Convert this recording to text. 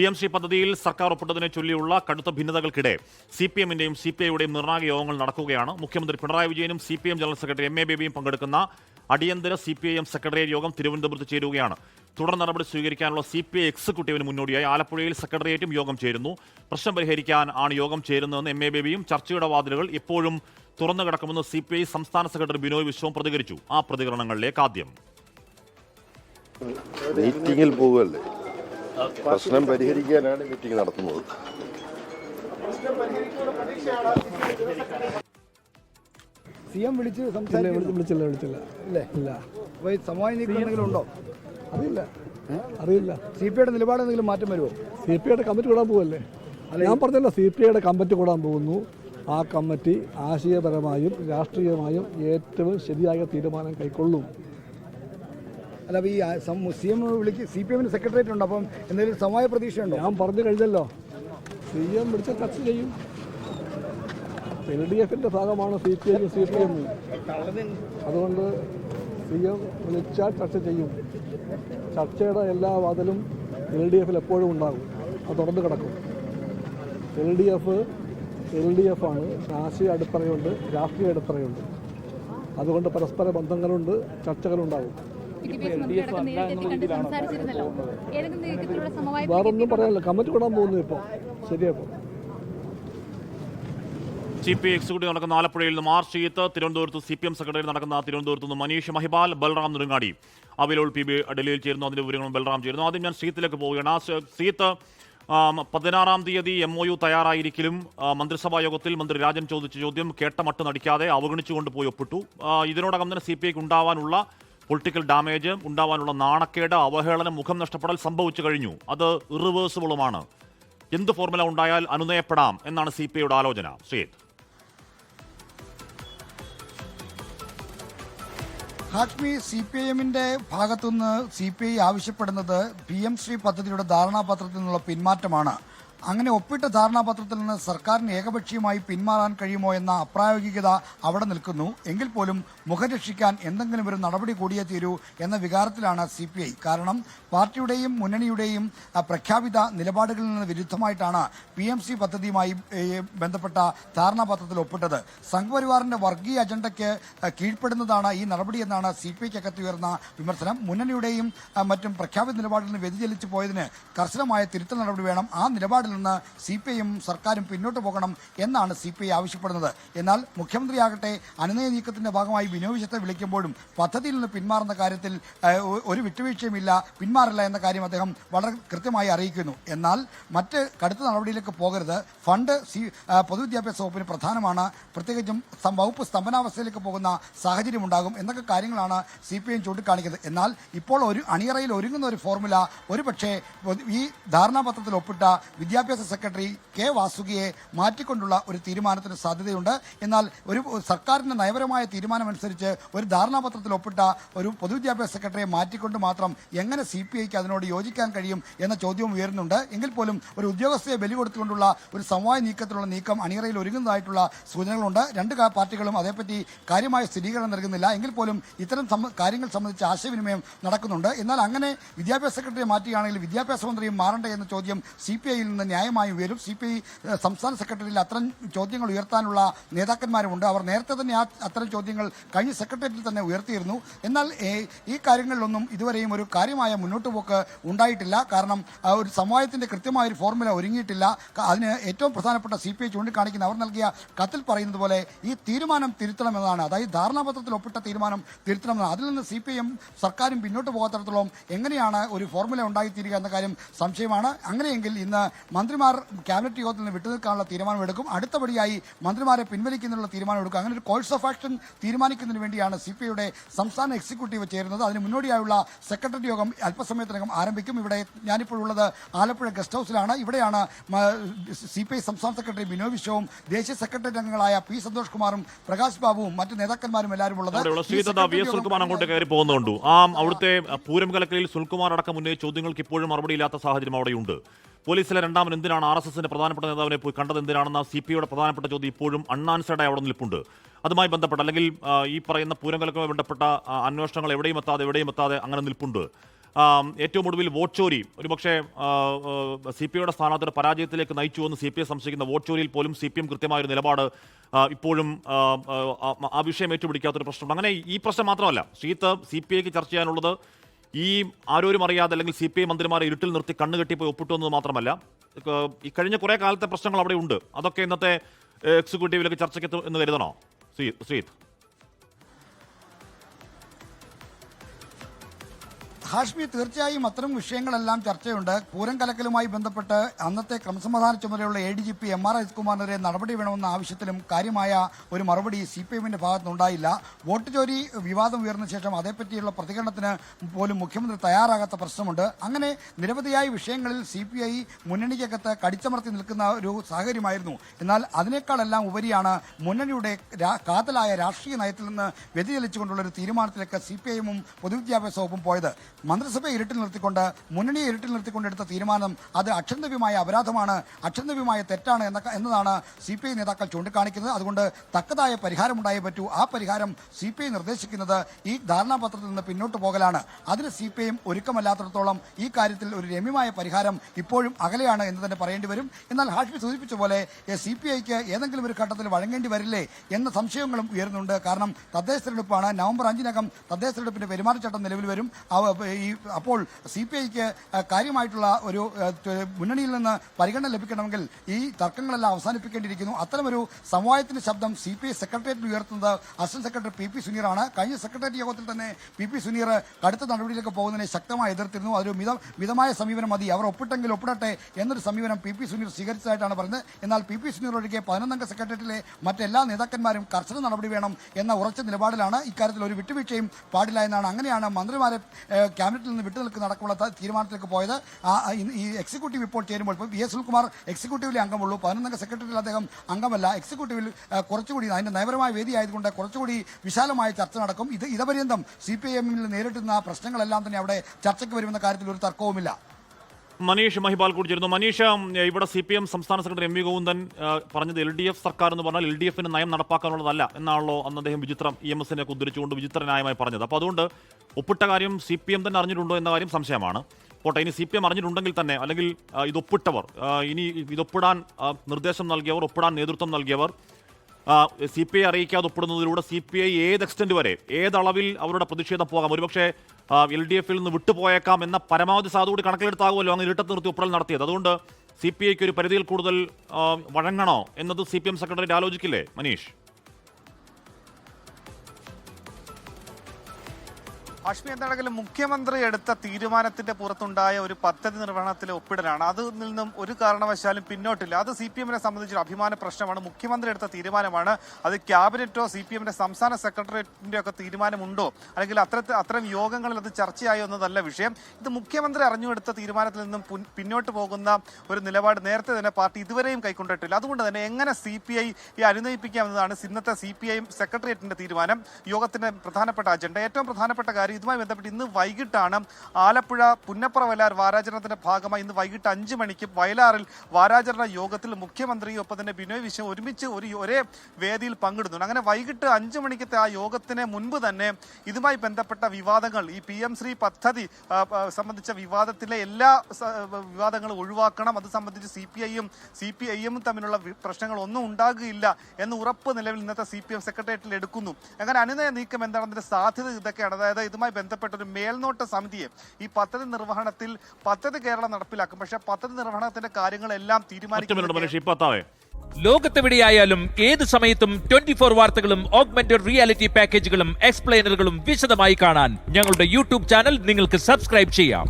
P M Shri പദ്ധതിയിൽ സർക്കാർ ഒപ്പിട്ടതിനെ ചൊല്ലിയുള്ള കടുത്ത ഭിന്നതകൾക്കിടെ സി പി എമ്മിന്റെയും സി പി ഐയുടെയും നിർണായക യോഗങ്ങൾ നടക്കുകയാണ്. മുഖ്യമന്ത്രി പിണറായി വിജയനും C P M general secretary M A ബേബിയും പങ്കെടുക്കുന്ന അടിയന്തര C P I M secretariat യോഗം തിരുവനന്തപുരത്ത് ചേരുകയാണ്. തുടർ നടപടി സ്വീകരിക്കാനുള്ള സി പി ഐ എക്സിക്യൂട്ടീവിന് മുന്നോടിയായി ആലപ്പുഴയിൽ സെക്രട്ടേറിയറ്റും യോഗം ചേരുന്നു. പ്രശ്നം പരിഹരിക്കാൻ ആണ് യോഗം ചേരുന്നതെന്ന് എം എ ബേബിയും ചർച്ചയുടെ വാതിലുകൾ ഇപ്പോഴും തുറന്നു കിടക്കുമെന്ന് സി പി ഐ സംസ്ഥാന സെക്രട്ടറി ബിനോയ് വിശ്വം പ്രതികരിച്ചു. ആ പ്രതികരണങ്ങളിലേക്ക് ആദ്യം. മീറ്റിംഗിൽ പോവുകയല്ലേ? പ്രശ്നം പരിഹരിക്കാനാണ് മീറ്റിംഗ് നടത്തുന്നത്. സി എം വിളിച്ച് വിളിച്ചില്ല വിളിച്ചില്ല. ഇല്ലേ? ഇല്ല. അപ്പോൾ ഈ സമവായ നീക്കം എന്തെങ്കിലും ഉണ്ടോ? അറിയില്ല. അറിയില്ല. സി പി ഐയുടെ നിലപാട് എന്തെങ്കിലും മാറ്റം വരുമോ? സി പി ഐയുടെ കമ്മിറ്റി കൂടാൻ പോവല്ലേ? ഞാൻ പറഞ്ഞല്ലോ സി പി ഐയുടെ കമ്മിറ്റി കൂടാൻ പോകുന്നു. ആ കമ്മിറ്റി ആശയപരമായും രാഷ്ട്രീയമായും ഏറ്റവും ശരിയായ തീരുമാനം കൈക്കൊള്ളും. അല്ല ഈ സി എം വിളിക്ക് സി പി എമ്മിന് സെക്രട്ടേറിയറ്റ് ഉണ്ട് അപ്പം എന്തെങ്കിലും സമവായ പ്രതീക്ഷയുണ്ടോ? ഞാൻ പറഞ്ഞു കഴിഞ്ഞല്ലോ. സി എം വിളിച്ച ചർച്ച ചെയ്യും. എൽ ഡി എഫിന്റെ ഭാഗമാണ് C P M C P M അതുകൊണ്ട് സി എം വിളിച്ചാൽ ചർച്ച ചെയ്യും. ചർച്ചയുടെ എല്ലാ വാതിലും എൽ ഡി എഫിൽ എപ്പോഴും ഉണ്ടാകും. അത് തുറന്നു കിടക്കും. L D F L D F ആണ് ആശയ അടിത്തറയുണ്ട് രാഷ്ട്രീയ അടിത്തറയുണ്ട്. അതുകൊണ്ട് പരസ്പര ബന്ധങ്ങളുണ്ട് ചർച്ചകളുണ്ടാകും. വേറൊന്നും പറയാനില്ല. കമ്മിറ്റി കൂടാൻ പോകുന്നു ഇപ്പോൾ ശരിയപ്പോൾ സി പി എക്സിക്യൂട്ടീവ് നടക്കുന്ന ആലപ്പുഴയിൽ നിന്ന് മാർച്ച് ചെയ്ത് തിരുവനന്തപുരത്ത് സി പി എം സെക്രട്ടറി നടക്കുന്ന തിരുവനന്തപുരത്ത് നിന്ന് മനീഷ് മഹിബാൽ ബൽറാം നെടുങ്ങാടി. അവിലോൾ പി ബി ഡൽഹിയിൽ ചേരുന്നു. അതിന്റെ വിവരങ്ങളും ബൽറാം ചേരുന്നു. ആദ്യം ഞാൻ സീത്തിലേക്ക് പോവുകയാണ്. ആ സീത്ത് ആം, പതിനാറാം തീയതി എം ഒ യു തയ്യാറായിരിക്കലും മന്ത്രിസഭാ യോഗത്തിൽ മന്ത്രി രാജൻ ചോദിച്ച ചോദ്യം കേട്ട മട്ട് നടിക്കാതെ അവഗണിച്ചുകൊണ്ട് പോയി ഒപ്പിട്ടു. ഇതിനോടകം തന്നെ സി പി ഐക്ക് ഉണ്ടാവാനുള്ള പൊളിറ്റിക്കൽ ഡാമേജ് ഉണ്ടാവാനുള്ള നാണക്കേട് അവഹേളനം മുഖം നഷ്ടപ്പെടൽ സംഭവിച്ചു കഴിഞ്ഞു. അത് ഇറിവേഴ്സിബിളുമാണ്. എന്ത് ഫോർമുല ഉണ്ടായാൽ അനുനയപ്പെടാം എന്നാണ് സി പി ഐയുടെ ആലോചന. ശ്രീത് ഹാഷ്മി സി പി ഐ എമ്മിന്റെ ഭാഗത്തുനിന്ന് സി പി ഐ ആവശ്യപ്പെടുന്നത് പി എം ശ്രീ പദ്ധതിയുടെ ധാരണാപത്രത്തിൽ നിന്നുള്ള പിന്മാറ്റമാണ്. അങ്ങനെ ഒപ്പിട്ട ധാരണാപത്രത്തിൽ നിന്ന് സർക്കാരിന് ഏകപക്ഷീയമായി പിന്മാറാൻ കഴിയുമോ എന്ന അപ്രായോഗികത അവിടെ നിൽക്കുന്നു. എങ്കിൽ പോലും മുഖം രക്ഷിക്കാൻ എന്തെങ്കിലും ഒരു നടപടി കൂടിയേ തീരൂ എന്ന വികാരത്തിലാണ് സി കാരണം പാർട്ടിയുടെയും മുന്നണിയുടെയും പ്രഖ്യാപിത നിലപാടുകളിൽ നിന്ന് വിരുദ്ധമായിട്ടാണ് പി എം സി പദ്ധതിയുമായി ബന്ധപ്പെട്ട ധാരണാപത്രത്തിൽ ഒപ്പിട്ടത്. സംഘപരിവാറിന്റെ വർഗീയ അജണ്ടയ്ക്ക് കീഴ്പ്പെടുന്നതാണ് ഈ നടപടിയെന്നാണ് സി പി ഐക്കകത്ത് ഉയർന്ന വിമർശനം. മുന്നണിയുടെയും മറ്റും പ്രഖ്യാപിത നിലപാടിൽ നിന്ന് വ്യതിചലിച്ചു പോയതിന് കർശനമായ തിരുത്തൽ നടപടി വേണം. ആ നിലപാടിൽ നിന്ന് സി പി ഐയും സർക്കാരും പിന്നോട്ട് പോകണം എന്നാണ് സി പി ഐ ആവശ്യപ്പെടുന്നത്. എന്നാൽ മുഖ്യമന്ത്രിയാകട്ടെ അനുനയ നീക്കത്തിന്റെ ഭാഗമായി വിനോവിശത്തെ വിളിക്കുമ്പോഴും പദ്ധതിയിൽ നിന്ന് പിന്മാറുന്ന കാര്യത്തിൽ ഒരു വിട്ടുവീഴ്ചയുമില്ല പിന്മാറില്ല എന്ന കാര്യം അദ്ദേഹം വളരെ കൃത്യമായി അറിയിക്കുന്നു. എന്നാൽ മറ്റ് കടുത്ത നടപടിയിലേക്ക് പോകരുത്. ഫണ്ട് സി പൊതുവിദ്യാഭ്യാസ വകുപ്പിന് പ്രധാനമാണ്. പ്രത്യേകിച്ചും വകുപ്പ് സ്തംഭനാവസ്ഥയിലേക്ക് പോകുന്ന സാഹചര്യം ഉണ്ടാകും എന്നൊക്കെ കാര്യങ്ങളാണ് സി പി എം ചൂണ്ടിക്കാണിക്കുന്നത്. എന്നാൽ ഇപ്പോൾ ഒരു അണിയറയിൽ ഒരുങ്ങുന്ന ഒരു ഫോർമുല ഒരു പക്ഷേ ഈ ധാരണാപത്രത്തിൽ ഒപ്പിട്ട വിദ്യാഭ്യാസ സെക്രട്ടറി കെ വാസുകിയെ മാറ്റിക്കൊണ്ടുള്ള ഒരു തീരുമാനത്തിന് സാധ്യതയുണ്ട്. എന്നാൽ ഒരു സർക്കാരിന്റെ നയപരമായ തീരുമാനമനുസരിച്ച് ഒരു ധാരണാപത്രത്തിൽ ഒപ്പിട്ട ഒരു പൊതുവിദ്യാഭ്യാസ സെക്രട്ടറിയെ മാറ്റിക്കൊണ്ട് മാത്രം എങ്ങനെ സി പി ഐക്ക് അതിനോട് യോജിക്കാൻ കഴിയും എന്ന ചോദ്യവും ഉയരുന്നുണ്ട്. എങ്കിൽ പോലും ഒരു ഉദ്യോഗസ്ഥയെ ബലി കൊടുത്തുകൊണ്ടുള്ള ഒരു സമവായ നീക്കത്തിലുള്ള നീക്കം അണിയറയിൽ ഒരുങ്ങുന്നതായിട്ടുള്ള സൂചനകളുണ്ട്. രണ്ട് പാർട്ടികളും അതേപ്പറ്റി കാര്യമായ സ്ഥിരീകരണം നൽകുന്നില്ല. എങ്കിൽ പോലും ഇത്തരം കാര്യങ്ങൾ സംബന്ധിച്ച് ആശയവിനിമയം നടക്കുന്നുണ്ട്. എന്നാൽ അങ്ങനെ വിദ്യാഭ്യാസ സെക്രട്ടറിയെ മാറ്റുകയാണെങ്കിൽ വിദ്യാഭ്യാസ മന്ത്രിയും മാറണ്ടേ എന്ന ചോദ്യം സി പി ഐയിൽ നിന്ന് ന്യായമായും ഉയരും. സി പി ഐ സംസ്ഥാന സെക്രട്ടറിയിൽ അത്തരം ചോദ്യങ്ങൾ ഉയർത്താനുള്ള നേതാക്കന്മാരുമുണ്ട്. അവർ നേരത്തെ തന്നെ ആ അത്തരം ചോദ്യങ്ങൾ കഴിഞ്ഞ സെക്രട്ടേറിയറ്റിൽ തന്നെ ഉയർത്തിയിരുന്നു. എന്നാൽ ഈ കാര്യങ്ങളിലൊന്നും ഇതുവരെയും ഒരു കാര്യമായ മുന്നോട്ട് പോക്ക് ഉണ്ടായിട്ടില്ല. കാരണം ഒരു സമവായത്തിന്റെ കൃത്യമായ ഒരു ഫോർമുല ഒരുങ്ങിയിട്ടില്ല. അതിന് ഏറ്റവും പ്രധാനപ്പെട്ട സി പി ഐ ചൂണ്ടിക്കാണിക്കുന്ന അവർ നൽകിയ കത്തിൽ പറയുന്നത് പോലെ ഈ തീരുമാനം തിരുത്തണമെന്നാണ്. അതായത് ധാരണാപത്രത്തിൽ ഒപ്പിട്ട തീരുമാനം തിരുത്തണമെന്നാണ്. അതിൽ നിന്ന് സി പി ഐയും സർക്കാരും പിന്നോട്ട് പോകാത്തടത്തോളം എങ്ങനെയാണ് ഒരു ഫോർമുല ഉണ്ടായിത്തീരുക എന്ന കാര്യം സംശയമാണ്. അങ്ങനെയെങ്കിൽ ഇന്ന് മന്ത്രിമാർ ക്യാബിനറ്റ് യോഗത്തിൽ നിന്ന് വിട്ടുനിൽക്കാനുള്ള തീരുമാനമെടുക്കും. അടുത്തപടിയായി മന്ത്രിമാരെ പിൻവലിക്കുന്നതിനുള്ള തീരുമാനമെടുക്കും. അങ്ങനെ ഒരു കോഴ്സ് ഓഫ് ആക്ഷൻ തീരുമാനിക്കുന്നതിന് വേണ്ടിയാണ് സി പി ഐയുടെ സംസ്ഥാന എക്സിക്യൂട്ടീവ് ചേരുന്നത്. അതിന് മുന്നോടിയായുള്ള സെക്രട്ടറി യോഗം അല്പസമയത്തിനകം ആരംഭിക്കും. ഇവിടെ ഞാനിപ്പോൾ ഉള്ളത് ആലപ്പുഴ ഗസ്റ്റ് ഹൗസിലാണ്. ഇവിടെയാണ് സി പി ഐ സംസ്ഥാന സെക്രട്ടറി ബിനോയ് വിശ്വവും ദേശീയ സെക്രട്ടറി അംഗങ്ങളായ പി സന്തോഷ് കുമാറും പ്രകാശ് ബാബുവും മറ്റ് നേതാക്കന്മാരും എല്ലാവരും ഉള്ളത്. അങ്ങോട്ട് കയറി പോകുന്നുണ്ട്. ആ അവിടുത്തെ പൂരം കലക്കലിൽ സുൽകുമാർ അടക്കം ഉന്നയിച്ച ചോദ്യങ്ങൾക്ക് ഇപ്പോഴും മറുപടിയില്ലാത്ത സാഹചര്യം അവിടെയുണ്ട്. പോലീസിലെ രണ്ടാമൻ എന്തിനാണ് ആർ എസ് എസിന്റെ പ്രധാനപ്പെട്ട നേതാവിനെ പോയി കണ്ടത് എന്തിനാണെന്ന സി പി ഐയുടെ പ്രധാനപ്പെട്ട ചോദ്യം ഇപ്പോഴും അൺആൻസേർഡ് അവിടെ നിൽപ്പുണ്ട്. അതുമായി ബന്ധപ്പെട്ട് അല്ലെങ്കിൽ ഈ പറയുന്ന പൂരം കലക്കലുമായി ബന്ധപ്പെട്ട അന്വേഷണങ്ങൾ എവിടെയും എത്താതെ എവിടെയും എത്താതെ അങ്ങനെ നിൽപ്പുണ്ട്. ഏറ്റവും ഒടുവിൽ വോട്ട് ചോരി ഒരുപക്ഷെ സി പി ഐയുടെ സ്ഥാനാർത്ഥിയുടെ പരാജയത്തിലേക്ക് നയിച്ചു എന്ന് സി പി ഐ സംശയിക്കുന്ന വോട്ട് ചോരിയിൽ പോലും സി പി എം കൃത്യമായൊരു നിലപാട് ഇപ്പോഴും ആ വിഷയം ഏറ്റുപിടിക്കാത്തൊരു പ്രശ്നമുണ്ട്. അങ്ങനെ ഈ പ്രശ്നം മാത്രമല്ല ശ്രീത്ത് സി പി ഐക്ക് ചർച്ച ചെയ്യാനുള്ളത് ഈ ആരോരും അറിയാതെ അല്ലെങ്കിൽ സി പി ഐ മന്ത്രിമാരെ ഇരുട്ടിൽ നിർത്തി കണ്ണ് കെട്ടിപ്പോയി ഒപ്പിട്ടു എന്നത് മാത്രമല്ല ഈ കഴിഞ്ഞ കുറേ കാലത്തെ പ്രശ്നങ്ങൾ അവിടെ ഉണ്ട്. അതൊക്കെ ഇന്നത്തെ എക്സിക്യൂട്ടീവിലൊക്കെ ചർച്ചയ്ക്ക് എന്ന് കരുതണോ? ശ്രീ ശ്രീത്ത് ഹാഷ്മി തീർച്ചയായും അത്തരം വിഷയങ്ങളെല്ലാം ചർച്ചയുണ്ട്. പൂരം കലക്കലുമായി ബന്ധപ്പെട്ട് അന്നത്തെ ക്രമസമാധാന ചുമതലയുള്ള A D G P M R അജിത്കുമാറിനെതിരെ നടപടി വേണമെന്ന ആവശ്യത്തിലും കാര്യമായ ഒരു മറുപടി സി പി എമ്മിന്റെ ഭാഗത്തുനിന്നുണ്ടായില്ല. വോട്ട് ചോരി വിവാദം ഉയർന്ന ശേഷം അതേപ്പറ്റിയുള്ള പ്രതികരണത്തിന് പോലും മുഖ്യമന്ത്രി തയ്യാറാകാത്ത പ്രശ്നമുണ്ട്. അങ്ങനെ നിരവധിയായ വിഷയങ്ങളിൽ സി പി ഐ മുന്നണിക്കകത്ത് കടിച്ചമർത്തി നിൽക്കുന്ന ഒരു സാഹചര്യമായിരുന്നു. എന്നാൽ അതിനേക്കാളെല്ലാം ഉപരിയാണ് മുന്നണിയുടെ കാതലായ രാഷ്ട്രീയ നയത്തിൽ നിന്ന് വ്യതിചലിച്ചുകൊണ്ടുള്ള ഒരു തീരുമാനത്തിലേക്ക് സി പി ഐ എമ്മും പൊതുവിദ്യാഭ്യാസ വകുപ്പും പോയത്. മന്ത്രിസഭയെ ഇരുട്ടിൽ നിർത്തിക്കൊണ്ട് മുന്നണിയെ ഇരുട്ടിൽ നിർത്തിക്കൊണ്ട് എടുത്ത തീരുമാനം അത് അക്ഷന്തവ്യമായ അപരാധമാണ് അക്ഷന്തവ്യമായ തെറ്റാണ് എന്ന എന്നതാണ് സി പി ഐ നേതാക്കൾ ചൂണ്ടിക്കാണിക്കുന്നത്. അതുകൊണ്ട് തക്കതായ പരിഹാരമുണ്ടായേ പറ്റൂ. ആ പരിഹാരം സി പി ഐ നിർദ്ദേശിക്കുന്നത് ഈ ധാരണാപത്രത്തിൽ നിന്ന് പിന്നോട്ട് പോകലാണ്. അതിന് സി പി ഐ ഒരുക്കമല്ലാത്തിടത്തോളം ഈ കാര്യത്തിൽ ഒരു രമ്യമായ പരിഹാരം ഇപ്പോഴും അകലെയാണ് എന്ന് തന്നെ പറയേണ്ടി വരും. എന്നാൽ ഹാഷ്മി സൂചിപ്പിച്ച പോലെ സി പി ഐക്ക് ഏതെങ്കിലും ഒരു ഘട്ടത്തിൽ വഴങ്ങേണ്ടി വരില്ലേ എന്ന സംശയങ്ങളും ഉയരുന്നുണ്ട്. കാരണം തദ്ദേശ തെരഞ്ഞെടുപ്പാണ് നവംബർ അഞ്ചിനകം തദ്ദേശ തെരഞ്ഞെടുപ്പിന്റെ പെരുമാറ്റച്ചട്ടം നിലവിൽ വരും. ഈ അപ്പോൾ സി പി ഐക്ക് കാര്യമായിട്ടുള്ള ഒരു മുന്നണിയിൽ നിന്ന് പരിഗണന ലഭിക്കണമെങ്കിൽ ഈ തർക്കങ്ങളെല്ലാം അവസാനിപ്പിക്കേണ്ടിയിരിക്കുന്നു. അത്തരമൊരു സമവായത്തിന്റെ ശബ്ദം സി പി ഐ സെക്രട്ടേറിയറ്റിൽ ഉയർത്തുന്നത് അസിസ്റ്റന്റ് സെക്രട്ടറി പി പി സുനീറാണ്. കഴിഞ്ഞ സെക്രട്ടേറിയറ്റ് യോഗത്തിൽ തന്നെ പി പി സുനീർ കടുത്ത നടപടിയിലേക്ക് പോകുന്നതിനെ ശക്തമായി എതിർത്തിരുന്നു. അതൊരു മിത മിതമായ സമീപനം മതി. അവർ ഒപ്പിട്ടെങ്കിൽ ഒപ്പിടട്ടെ എന്നൊരു സമീപനം പി പി സുനീർ സ്വീകരിച്ചതായിട്ടാണ് പറഞ്ഞത്. എന്നാൽ പി പി സുനീർ ഒഴികെ പതിനൊന്നംഗ സെക്രട്ടേറിയറ്റിലെ മറ്റെല്ലാ നേതാക്കന്മാരും കർശന നടപടി വേണം എന്ന ഉറച്ച നിലപാടിലാണ് ഇക്കാര്യത്തിൽ ഒരു വിട്ടുവീഴ്ചയും പാടില്ല എന്നാണ്. അങ്ങനെയാണ് മന്ത്രിമാരെ ക്യാബിനറ്റിൽ നിന്ന് വിട്ടുനിൽക്കുന്ന അടക്കമുള്ള തീരുമാനത്തിലേക്ക് പോയത്. ഈ എക്സിക്യൂട്ടീവ് ഇപ്പോൾ ചേരുമ്പോൾ ഇപ്പോൾ വി എസ് സുൽകുമാർ എക്സിക്യൂട്ടീവിലെ അംഗമുള്ളൂ. പതിനൊന്നംഗ സെക്രട്ടറിയിൽ അദ്ദേഹം അംഗമല്ല. എക്സിക്യൂട്ടീവിൽ കുറച്ചുകൂടി അതിന്റെ നയപരമായ വേദി ആയതുകൊണ്ട് കുറച്ചുകൂടി വിശാലമായ ചർച്ച നടക്കും. ഇത് ഇതപര്യന്തം സി പി ഐ എമ്മിൽ നേരിട്ടുന്ന പ്രശ്നങ്ങളെല്ലാം തന്നെ അവിടെ ചർച്ചയ്ക്ക് വരുമെന്ന കാര്യത്തിൽ ഒരു തർക്കവുമില്ല. മനീഷ് മഹിബാൽ കൂടി ചേരുന്നു മനീഷ് ഇവിടെ സി പി എം സംസ്ഥാന സെക്രട്ടറി എം വി ഗോവിന്ദൻ പറഞ്ഞത് എൽ ഡി എഫ് സർക്കാർ എന്ന് പറഞ്ഞാൽ എൽ ഡി എഫിന് നയം നടപ്പാക്കാനുള്ളതല്ല എന്നാണല്ലോ അന്ന് അദ്ദേഹം വിചിത്രം ഇ എം എസിനെ ഉദ്ധരിച്ചുകൊണ്ട് വിചിത്ര ന്യായമായി പറഞ്ഞത്. അപ്പോൾ അതുകൊണ്ട് ഒപ്പിട്ട കാര്യം സി പി എം തന്നെ അറിഞ്ഞിട്ടുണ്ടോ എന്ന കാര്യം സംശയമാണ്. പോട്ടെ ഇനി സി പി എം അറിഞ്ഞിട്ടുണ്ടെങ്കിൽ തന്നെ അല്ലെങ്കിൽ ആ, ഇത് ഒപ്പിട്ടവർ ആ, ഇനി ഇതൊപ്പിടാൻ നിർദ്ദേശം നൽകിയവർ ഒപ്പിടാൻ നേതൃത്വം നൽകിയവർ സി പി ഐ അറിയിക്കാതെ ഒപ്പിടുന്നതിലൂടെ സി പി ഐ ഏത് എക്സ്റ്റന്റ് വരെ ഏതളവിൽ അവരുടെ പ്രതിഷേധം പോകാം? ഒരുപക്ഷെ എൽ ഡി എഫിൽ നിന്ന് വിട്ടുപോയേക്കാം എന്ന പരമാവധി സാധു കൂടി കണക്കിലെടുത്താകുമല്ലോ അങ്ങ് ഇരുട്ടത്ത് നിർത്തി ഒപ്പിടൽ നടത്തിയത്. അതുകൊണ്ട് സി പി ഐക്ക് ഒരു പരിധിയിൽ കൂടുതൽ വഴങ്ങണോ എന്നത് സി പി എം സെക്രട്ടറി ആലോചിക്കില്ലേ മനീഷ്? അഷ്മി എന്താണെങ്കിലും മുഖ്യമന്ത്രി എടുത്ത തീരുമാനത്തിന്റെ പുറത്തുണ്ടായ ഒരു പദ്ധതി നിർവഹണത്തിലെ ഒപ്പിടലാണ്. അതിൽ നിന്നും ഒരു കാരണവശാലും പിന്നോട്ടില്ല. അത് സി പി എമ്മിനെ സംബന്ധിച്ചൊരു അഭിമാന പ്രശ്നമാണ്. മുഖ്യമന്ത്രി എടുത്ത തീരുമാനമാണ്. അത് ക്യാബിനറ്റോ സി പി എമ്മിന്റെ സംസ്ഥാന സെക്രട്ടേറിയറ്റിന്റെ ഒക്കെ തീരുമാനമുണ്ടോ? അല്ലെങ്കിൽ അത്ര അത്തരം യോഗങ്ങളിൽ അത് ചർച്ചയായോ എന്നതല്ല വിഷയം. ഇത് മുഖ്യമന്ത്രി അറിഞ്ഞെടുത്ത തീരുമാനത്തിൽ നിന്നും പിന്നോട്ട് പോകുന്ന ഒരു നിലപാട് നേരത്തെ തന്നെ പാർട്ടി ഇതുവരെയും കൈക്കൊണ്ടിട്ടില്ല. അതുകൊണ്ട് തന്നെ എങ്ങനെ സി പി ഐ അനുനയിപ്പിക്കാമെന്നതാണ് ഇന്നത്തെ സി പി ഐ സെക്രട്ടേറിയറ്റിന്റെ തീരുമാനം. യോഗത്തിന്റെ പ്രധാനപ്പെട്ട അജണ്ട ഏറ്റവും പ്രധാനപ്പെട്ട കാര്യം ഇതുമായി ബന്ധപ്പെട്ട് ഇന്ന് വൈകിട്ടാണ് ആലപ്പുഴ പുന്നപ്പുറ വയലാർ വാരാചരണത്തിന്റെ ഭാഗമായി ഇന്ന് വൈകിട്ട് അഞ്ച് മണിക്ക് വയലാറിൽ വാരാചരണ യോഗത്തിൽ മുഖ്യമന്ത്രിയും ഒപ്പം തന്നെ ബിനോയ് വിശ്വം ഒരുമിച്ച് ഒരു ഒരേ വേദിയിൽ പങ്കിടുന്നുണ്ട് അങ്ങനെ വൈകിട്ട് അഞ്ച് മണിക്കത്തെ ആ യോഗത്തിന് മുൻപ് തന്നെ ഇതുമായി ബന്ധപ്പെട്ട വിവാദങ്ങൾ ഈ പി എം ശ്രീ പദ്ധതി സംബന്ധിച്ച വിവാദത്തിലെ എല്ലാ വിവാദങ്ങളും ഒഴിവാക്കണം. അത് സംബന്ധിച്ച് സി പി ഐയും സി പി ഐയും തമ്മിലുള്ള പ്രശ്നങ്ങൾ ഒന്നും ഉണ്ടാകുകയില്ല എന്ന് ഉറപ്പ് നിലവിൽ ഇന്നത്തെ സി പി എം സെക്രട്ടേറിയറ്റിൽ എടുക്കുന്നു. അങ്ങനെ അനുനയ നീക്കം എന്താണെന്നതിന്റെ സാധ്യത ഇതൊക്കെയാണ്. അതായത് ഇതുമായി ബന്ധപ്പെട്ട ഒരു മേൽനോട്ട സമിതിയെ ഈ പദ്ധതി നിർവഹണത്തിൽ പദ്ധതി കേരളം നടപ്പിലാക്കും. പക്ഷെ പദ്ധതി നിർവഹണത്തിന്റെ കാര്യങ്ങളെല്ലാം തീരുമാനിക്കും ലോകത്തെവിടെയായാലും ഏത് സമയത്തും ട്വന്റി ഫോർ വാർത്തകളും ഓഗ്മെന്റഡ് റിയാലിറ്റി പാക്കേജുകളും എക്സ്പ്ലെയിനറുകളും വിശദമായി കാണാൻ ഞങ്ങളുടെ യൂട്യൂബ് ചാനൽ നിങ്ങൾക്ക് സബ്സ്ക്രൈബ് ചെയ്യാം.